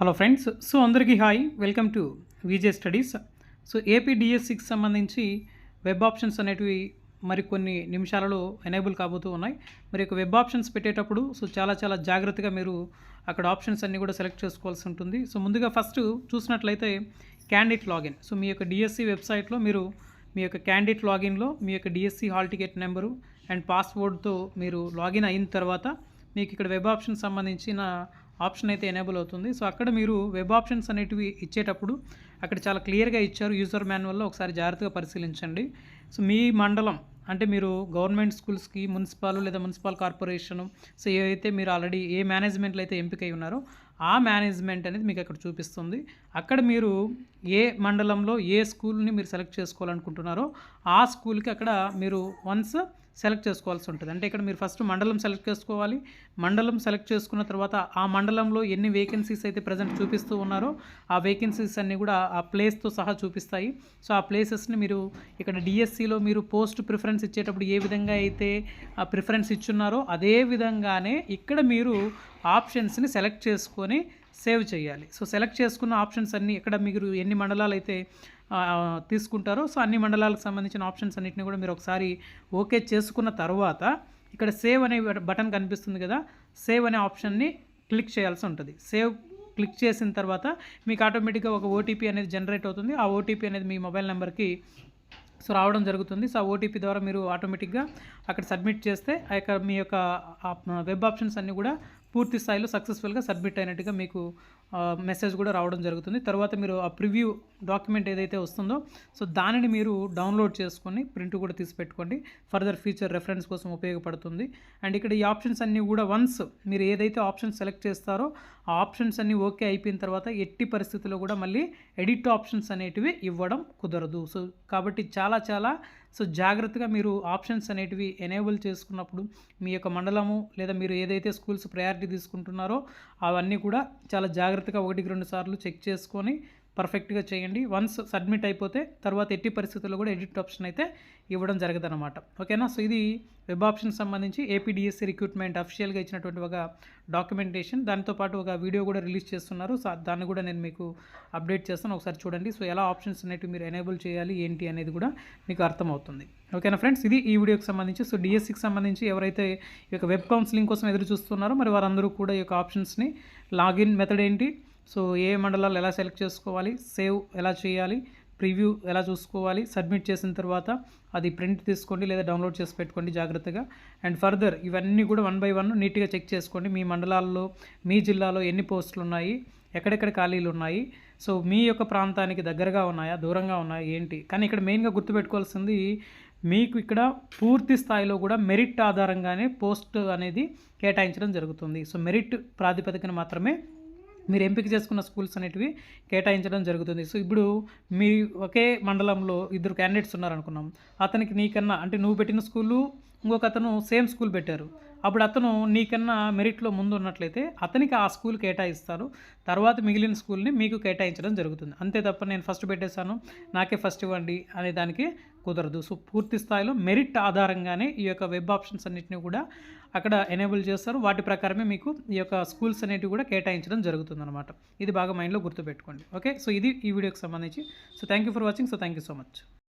Hello friends so అందరికీ hi welcome to VJ studies so AP డిఎస్సికి సంబంధించి web options అనేటివి మరికొన్ని నిమిషాలలో ఎనేబుల్ కాబోతూ ఉన్నాయి. మరి యొక్క వెబ్ ఆప్షన్స్ పెట్టేటప్పుడు సో చాలా చాలా జాగ్రత్తగా మీరు అక్కడ ఆప్షన్స్ అన్నీ కూడా సెలెక్ట్ చేసుకోవాల్సి ఉంటుంది. సో ముందుగా ఫస్ట్ చూసినట్లయితే క్యాండిడేట్ లాగిన్ సో మీ యొక్క డిఎస్సి వెబ్సైట్లో మీరు మీ యొక్క క్యాండిడేట్ లాగిన్లో మీ యొక్క DSC hall ticket number and పాస్వర్డ్తో మీరు లాగిన్ అయిన తర్వాత మీకు ఇక్కడ వెబ్ ఆప్షన్ సంబంధించిన ఆప్షన్ అయితే ఎనేబుల్ అవుతుంది. సో అక్కడ మీరు వెబ్ ఆప్షన్స్ అనేటివి ఇచ్చేటప్పుడు అక్కడ చాలా క్లియర్గా ఇచ్చారు. యూజర్ మాన్యువల్లో ఒకసారి జాగ్రత్తగా పరిశీలించండి. సో మీ మండలం అంటే మీరు గవర్నమెంట్ స్కూల్స్కి మున్సిపల్ లేదా మున్సిపల్ కార్పొరేషను సో ఏవైతే మీరు ఆల్రెడీ ఏ మేనేజ్మెంట్లో అయితే ఎంపికై ఉన్నారో ఆ మేనేజ్మెంట్ అనేది మీకు అక్కడ చూపిస్తుంది. అక్కడ మీరు ఏ మండలంలో ఏ స్కూల్ని మీరు సెలెక్ట్ చేసుకోవాలనుకుంటున్నారో ఆ స్కూల్కి అక్కడ మీరు వన్స్ సెలెక్ట్ చేసుకోవాల్సి ఉంటుంది. అంటే ఇక్కడ మీరు ఫస్ట్ మండలం సెలెక్ట్ చేసుకోవాలి. మండలం సెలెక్ట్ చేసుకున్న తర్వాత ఆ మండలంలో ఎన్ని వేకెన్సీస్ అయితే ప్రజెంట్ చూపిస్తూ ఉన్నారో ఆ వేకెన్సీస్ అన్నీ కూడా ఆ ప్లేస్తో సహా చూపిస్తాయి. సో ఆ ప్లేసెస్ని మీరు ఇక్కడ డిఎస్సిలో మీరు పోస్ట్ ప్రిఫరెన్స్ ఇచ్చేటప్పుడు ఏ విధంగా అయితే ఆ ప్రిఫరెన్స్ ఇచ్చున్నారో అదే విధంగానే ఇక్కడ మీరు ఆప్షన్స్ని సెలెక్ట్ చేసుకొని సేవ్ చేయాలి. సో సెలెక్ట్ చేసుకున్న ఆప్షన్స్ అన్నీ ఇక్కడ మీరు ఎన్ని మండలాలు అయితే తీసుకుంటారో. సో అన్ని మండలాలకు సంబంధించిన ఆప్షన్స్ అన్నిటిని కూడా మీరు ఒకసారి ఓకే చేసుకున్న తర్వాత ఇక్కడ సేవ్ అనే బటన్ కనిపిస్తుంది కదా సేవ్ అనే ఆప్షన్ని క్లిక్ చేయాల్సి ఉంటుంది. సేవ్ క్లిక్ చేసిన తర్వాత మీకు ఆటోమేటిక్గా ఒక ఓటీపీ అనేది జనరేట్ అవుతుంది. ఆ ఓటీపీ అనేది మీ మొబైల్ నెంబర్కి సో రావడం జరుగుతుంది. సో ఆ ఓటీపీ ద్వారా మీరు ఆటోమేటిక్గా అక్కడ సబ్మిట్ చేస్తే ఆ యొక్క మీ యొక్క వెబ్ ఆప్షన్స్ అన్నీ కూడా పూర్తి స్థాయిలో సక్సెస్ఫుల్గా సబ్మిట్ అయినట్టుగా మీకు మెసేజ్ కూడా రావడం జరుగుతుంది. తర్వాత మీరు ఆ ప్రివ్యూ డాక్యుమెంట్ ఏదైతే వస్తుందో సో దానిని మీరు డౌన్లోడ్ చేసుకొని ప్రింట్ కూడా తీసి పెట్టుకోండి. ఫర్దర్ ఫ్యూచర్ రెఫరెన్స్ కోసం ఉపయోగపడుతుంది. అండ్ ఇక్కడ ఈ ఆప్షన్స్ అన్నీ కూడా వన్స్ మీరు ఏదైతే ఆప్షన్ సెలెక్ట్ చేస్తారో ఆ ఆప్షన్స్ అన్నీ ఓకే అయిపోయిన తర్వాత ఎట్టి పరిస్థితుల్లో కూడా మళ్ళీ ఎడిట్ ఆప్షన్స్ అనేటివి ఇవ్వడం కుదరదు. సో కాబట్టి చాలా చాలా సో జాగ్రత్తగా మీరు ఆప్షన్స్ అనేటివి ఎనేబుల్ చేసుకున్నప్పుడు మీ యొక్క మండలము లేదా మీరు ఏదైతే స్కూల్స్ ప్రయారిటీ తీసుకుంటున్నారో అవన్నీ కూడా చాలా జాగ్రత్త జాగ్రత్తగా ఒకటికి రెండు సార్లు చెక్ చేసుకొని పర్ఫెక్ట్గా చేయండి. వన్స్ సబ్మిట్ అయిపోతే తర్వాత ఎట్టి పరిస్థితుల్లో కూడా ఎడిట్ ఆప్షన్ అయితే ఇవ్వడం జరగదన్నమాట. ఓకేనా? సో ఇది వెబ్ ఆప్షన్ సంబంధించి ఏపీడిఎస్సి రిక్రూట్మెంట్ అఫిషియల్గా ఇచ్చినటువంటి ఒక డాక్యుమెంటేషన్. దాంతోపాటు ఒక వీడియో కూడా రిలీజ్ చేస్తున్నారు. సో దాన్ని కూడా నేను మీకు అప్డేట్ చేస్తాను. ఒకసారి చూడండి. సో ఎలా ఆప్షన్స్ అనేటివి మీరు ఎనేబుల్ చేయాలి ఏంటి అనేది కూడా మీకు అర్థమవుతుంది. ఓకేనా ఫ్రెండ్స్? ఇది ఈ వీడియోకి సంబంధించి. సో డిఎస్సికి సంబంధించి ఎవరైతే ఈ యొక్క వెబ్ కౌన్సిలింగ్ కోసం ఎదురు చూస్తున్నారో మరి వారందరూ కూడా ఈ యొక్క ఆప్షన్స్ని లాగిన్ మెథడ్ ఏంటి? సో ఏ మండలాలు ఎలా సెలెక్ట్ చేసుకోవాలి సేవ్ ఎలా చేయాలి ప్రివ్యూ ఎలా చూసుకోవాలి సబ్మిట్ చేసిన తర్వాత అది ప్రింట్ తీసుకోండి లేదా డౌన్లోడ్ చేసి పెట్టుకోండి జాగ్రత్తగా. అండ్ ఫర్దర్ ఇవన్నీ కూడా వన్ బై వన్ నీట్గా చెక్ చేసుకోండి. మీ మండలాల్లో మీ జిల్లాలో ఎన్ని పోస్టులు ఉన్నాయి ఎక్కడెక్కడ ఖాళీలు ఉన్నాయి సో మీ యొక్క ప్రాంతానికి దగ్గరగా ఉన్నాయా దూరంగా ఉన్నాయా ఏంటి? కానీ ఇక్కడ మెయిన్గా గుర్తుపెట్టుకోవాల్సింది మీకు ఇక్కడ పూర్తి స్థాయిలో కూడా మెరిట్ ఆధారంగానే పోస్ట్ అనేది కేటాయించడం జరుగుతుంది. సో మెరిట్ ప్రాతిపదికన మాత్రమే మీరు ఎంపిక చేసుకున్న స్కూల్స్ అనేటివి కేటాయించడం జరుగుతుంది. సో ఇప్పుడు మీ ఒకే మండలంలో ఇద్దరు క్యాండిడేట్స్ ఉన్నారనుకున్నాం. అతనికి నీకన్నా అంటే నువ్వు పెట్టిన స్కూలు ఇంకొక అతను సేమ్ స్కూల్ పెట్టారు. అప్పుడు అతను నీకన్నా మెరిట్లో ముందు ఉన్నట్లయితే అతనికి ఆ స్కూల్ కేటాయిస్తారు. తర్వాత మిగిలిన స్కూల్ని మీకు కేటాయించడం జరుగుతుంది. అంతే తప్ప నేను ఫస్ట్ పెట్టేశాను. నాకే ఫస్ట్ ఇవ్వండి అనే దానికి కుదరదు. సో పూర్తి స్థాయిలో మెరిట్ ఆధారంగానే ఈ యొక్క వెబ్ ఆప్షన్స్ అన్నిటిని కూడా అక్కడ ఎనేబుల్ చేస్తారు. వాటి ప్రకారమే మీకు ఈ యొక్క స్కూల్స్ అనేటివి కూడా కేటాయించడం జరుగుతుంది అనమాట ఇది బాగా మైండ్లో గుర్తుపెట్టుకోండి. ఓకే? సో ఇది ఈ వీడియోకి సంబంధించి. So thank you for watching. So thank you so much.